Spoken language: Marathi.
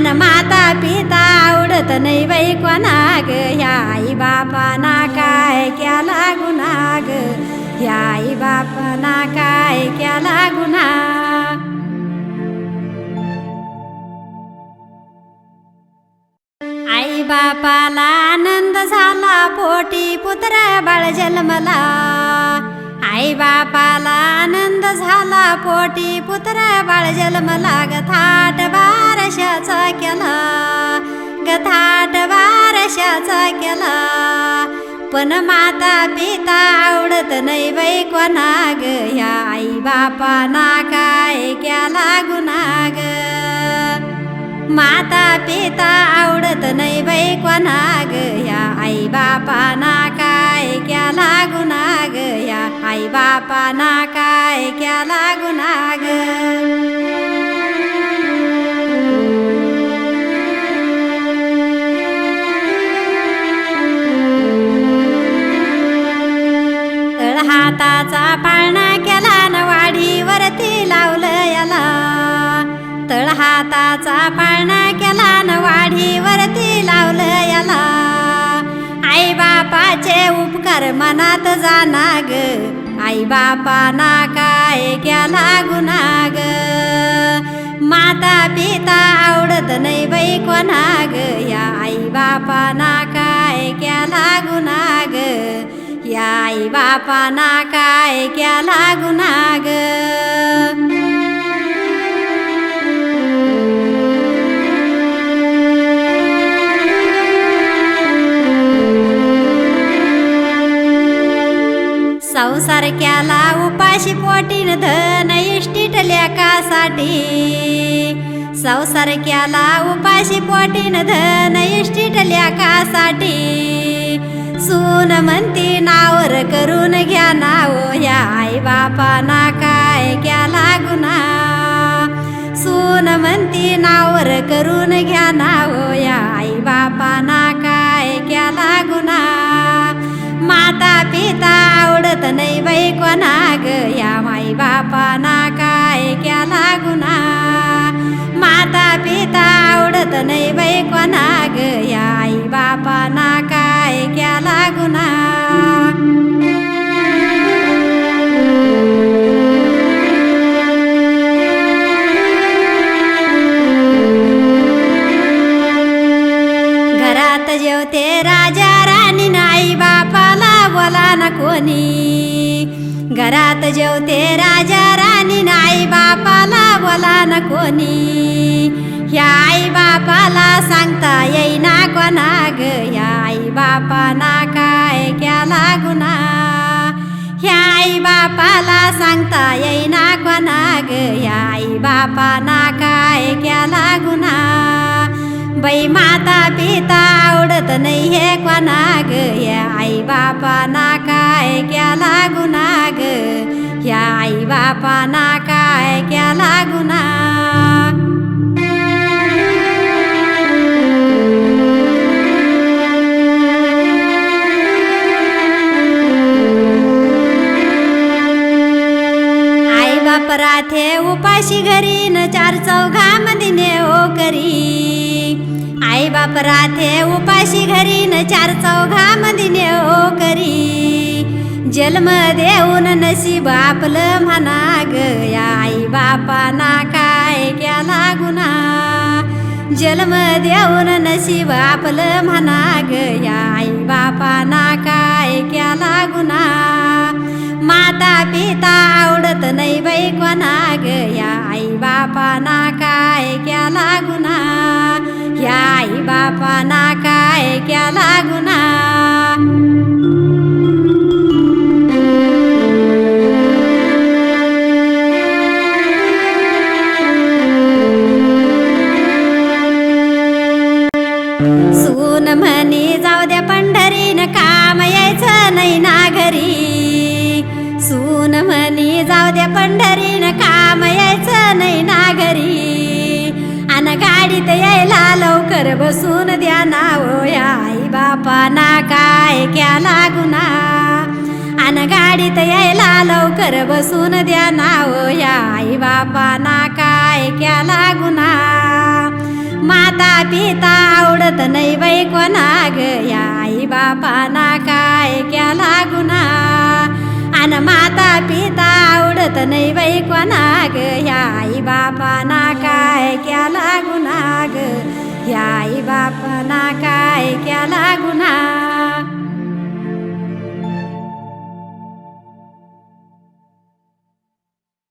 अन माता पिता आवडत नाही बाई कोणाग. ग ह्या आई बापाना काय केला गुन्हा ह्या आई बापाना काय केला गुन्हा आई बापाला आनंद झाला पोटी पुत्र बाळ जन्मला. आई बापाला आनंद झाला. पोटी पुत्र बाळ जन्मला गथाट बारशाचा केला. गथाट बारशाचा केला. पण माता पिता आवडत नाही बाई कोणाग. ह्या आई बापाना काय केला गुन्हा माता पिता आवडत नाही बाई कोणाग. ग ह्या आई बापाना ना बापाना काय केला गुनाग हाताचा पाळणा केला न वाढीवरती लावलं याला. तळ हाताचा पाळणा केला न वाढीवरती लावलं याला. आई बापाचे उपकार मनात जाना ग आई बापाना काय केला गुन्हा ग माता पिता आवडत नाही बाई कोणाग. ग या आई बापाना काय केला गुन्हा ग या आई बापाना काय केला गुन्हा संसारक्याला उपाशी पोटीन धन इष्टीट लेकासाठी संसारक्याला उपाशी पोटीन धन इष्टीट लेकासाठी सून म्हणती नावर करून घ्या नाव या आई बापाना काय केला गुन्हा सून म्हणती नावर करून घ्या नाव या आई बापाना काय केला गुन्हा माता पिता नाही बाई कोणा ग आई बापाना काय केला गुन्हा? घरात जेवते राजा राणी नाही बापाला बोला ना कोणी. घरात जेवते राजा राणी नाही बापाला बोला ना कोणी. ह्या आई बापाला सांगता येईना कोणा ग ह्या आई बापाना काय केला गुन्हा. ह्या आई बापाला सांगता येईना कोणा ग ह्या आई बापाना काय केला गुन्हा. बाई माता पिता आवडत नाही हे कोणा ग या आई बापाना काय केला गुन्हा ग ह्या आई बापाना माथे उपाशी घरी न चार चौघामध्ये नेओ करी. आई बाप राथे उपाशी घरी न चार चौघामध्ये नेओ करी. जन्म देऊन नशीब आपलं म्हणा गया आई बापाना काय केला गुन्हा? जन्म देऊन नशीब आपलं म्हणा गया आई बापाना काय केला गुन्हा? माता पिता नाही बाई कोणा ग या आई बापाना काय केला गाडीत यायला लवकर बसून द्या नाव या आई बापाना काय केला गुन्हा अन गाडीत यायला लवकर बसून द्या नाव या आई बापाना काय केला गुन्हा माता पिता आवडत नाही बाई कोणा ग या आई बापाना काय केला गुन्हा अन माता पिता पडत नाही बाई कोणाग ह्या आई बापाना काय केला गुन्हा ह्या आई बापाना काय केला